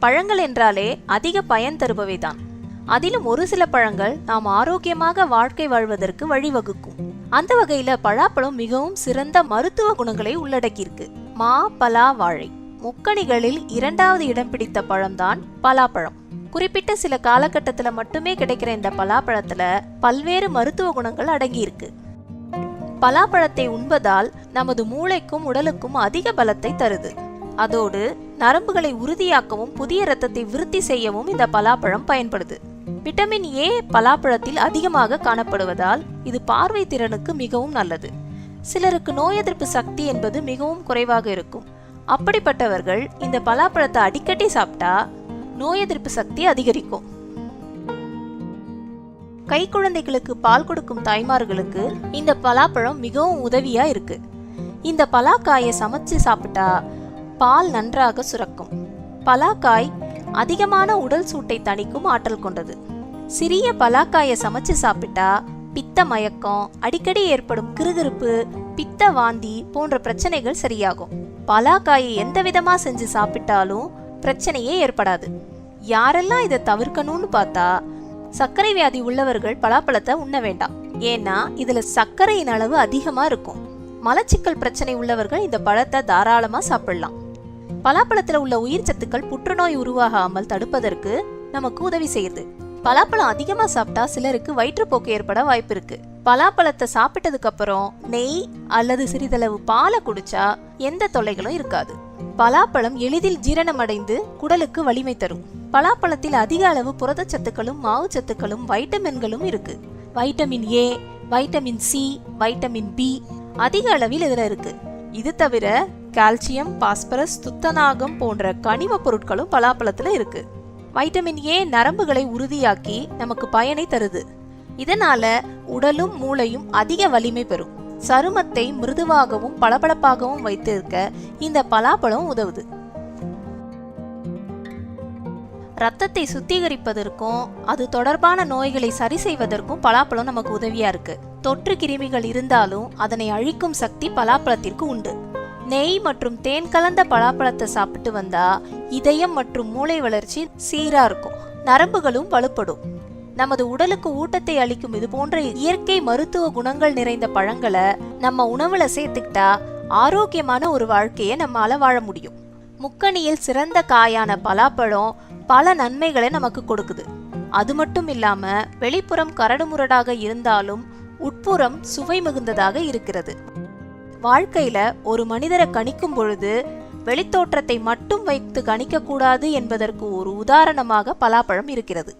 பழங்கள் என்றாலே அதிக பயன் தருபவை தான் அதிலும் ஒரு சில பழங்கள் நாம் ஆரோக்கியமாக வாழ்க்கை வாழ்வதற்கு வழிவகுக்கும். அந்த வகையில பழாப்பழம் மிகவும் சிறந்த மருத்துவ குணங்களை உள்ளடக்கியிருக்கு. மா பலா வாழை. முக்கணிகளில் இரண்டாவது இடம் பிடித்த பழம்தான் பலாப்பழம். குறிப்பிட்ட சில காலகட்டத்தில் மட்டுமே கிடைக்கிற இந்த பலாப்பழத்துல பல்வேறு மருத்துவ குணங்கள் அடங்கியிருக்கு. பலாப்பழத்தை உண்பதால் நமது மூளைக்கும் உடலுக்கும் அதிக பலத்தை தருது. அதோடு நரம்புகளை உறுதியாக்கவும் புதிய இரத்தத்தை விருத்தி செய்யவும் இந்த பலாப்பழம் பயன்படுது. விட்டமின் ஏ பலாப்பழத்தில் அதிகமாக காணப்படுவதால் இது பார்வை திறனுக்கு மிகவும் நல்லது. சிலருக்கு நோய் எதிர்ப்பு சக்தி என்பது மிகவும் குறைவாக இருக்கும். அப்படிப்பட்டவர்கள் இந்த பலாப்பழத்தை அடிக்கடி சாப்பிட்டா நோய் எதிர்ப்பு சக்தி அதிகரிக்கும். கை குழந்தைகளுக்கு பால் கொடுக்கும் தாய்மார்களுக்கு இந்த பலாப்பழம் மிகவும் உதவியா இருக்கு. இந்த பலாக்காயை சமைச்சு சாப்பிட்டா பால் நன்றாக சுரக்கும். பலாக்காய் அதிகமான உடல் சூட்டை தணிக்கும் ஆற்றல் கொண்டது. சிறிய பலாக்காயை சமைச்சு சாப்பிட்டா பித்த மயக்கம் அடிக்கடி ஏற்படும் கிருகிருப்பு பித்த வாந்தி போன்ற பிரச்சனைகள் சரியாகும். பலாக்காயை எந்த விதமா செஞ்சு சாப்பிட்டாலும் பிரச்சனையே ஏற்படாது. யாரெல்லாம் இதை தவிர்க்கணும்னு பார்த்தா சர்க்கரை வியாதி உள்ளவர்கள் பலாப்பழத்தை உண்ண வேண்டாம். ஏன்னா இதுல சர்க்கரையின் அளவு அதிகமா இருக்கும். மலச்சிக்கல் பிரச்சனை உள்ளவர்கள் இந்த பழத்தை தாராளமா சாப்பிடலாம். பலாப்பழத்துல உள்ள உயிர் சத்துக்கள் புற்றுநோய் உருவாகாமல் தடுப்பதற்கு நமக்கு உதவி செய்யுது. பலாப்பழம் அதிகமா சாப்பிட்டா சிலருக்கு வயிற்றுப்போக்கு ஏற்பட வாய்ப்பு இருக்கு. பலாப்பழத்தை சாப்பிட்டதுக்கு அப்புறம் நெய் அல்லது சிறிதளவு பாலை குடிச்சா எந்த தொல்லைகளும் இருக்காது. பலாப்பழம் எளிதில் ஜீரணமடைந்து குடலுக்கு வலிமை தரும். பலாப்பழத்தில் அதிக அளவு புரதச்சத்துக்களும் மாவுச்சத்துக்களும் வைட்டமின்களும் இருக்கு. Vitamin A vitamin C vitamin B அதிக அளவில் இதுல இருக்கு. இது தவிர கால்சியம் பாஸ்பரஸ் துத்தநாகம் போன்ற கனிம பொருட்களும் பலாப்பழத்தில் இருக்கு. வைட்டமின் ஏ நரம்புகளை உறுதியாக்கி நமக்கு பயனை தருது. இதனால உடலும் மூளையும் அதிக வலிமை பெறும். சருமத்தை மிருதுவாகவும் பளபளப்பாகவும் வைத்திருக்க இந்த பலாப்பழம் உதவுது. ரத்தத்தை சுத்திகரிப்பதற்கும் அது தொடர்பான நோய்களை சரி செய்வதற்கும் பலாப்பழம் நமக்கு உதவியா இருக்கு. தொற்று கிருமிகள் இருந்தாலும் அதனை அழிக்கும் சக்தி பலாப்பழத்திற்கு உண்டு. நெய் மற்றும் தேன் கலந்த பலாப்பழத்தை சாப்பிட்டு வந்தா இதயம் மற்றும் மூளை வளர்ச்சி சீரா இருக்கும். நரம்புகளும் வலுப்படும். நமது உடலுக்கு ஊட்டத்தை அளிக்கும் இது போன்ற இயற்கை மருத்துவ குணங்கள் நிறைந்த பழங்களை நம்ம உணவுல சேர்த்துக்கிட்டா ஆரோக்கியமான ஒரு வாழ்க்கையை நம்மால வாழ முடியும். முக்கணியில் சிறந்த காயான பலாப்பழம் பல நன்மைகளை நமக்கு கொடுக்குது. அது மட்டும் இல்லாம வெளிப்புறம் கரடுமுரடாக இருந்தாலும் உட்புறம் சுவை மிகுந்ததாக இருக்கிறது. வாழ்க்கையில ஒரு மனிதரை கணிக்கும் பொழுது வெளித்தோற்றத்தை மட்டும் வைத்து கணிக்கக்கூடாது என்பதற்கு ஒரு உதாரணமாக பலாப்பழம் இருக்கிறது.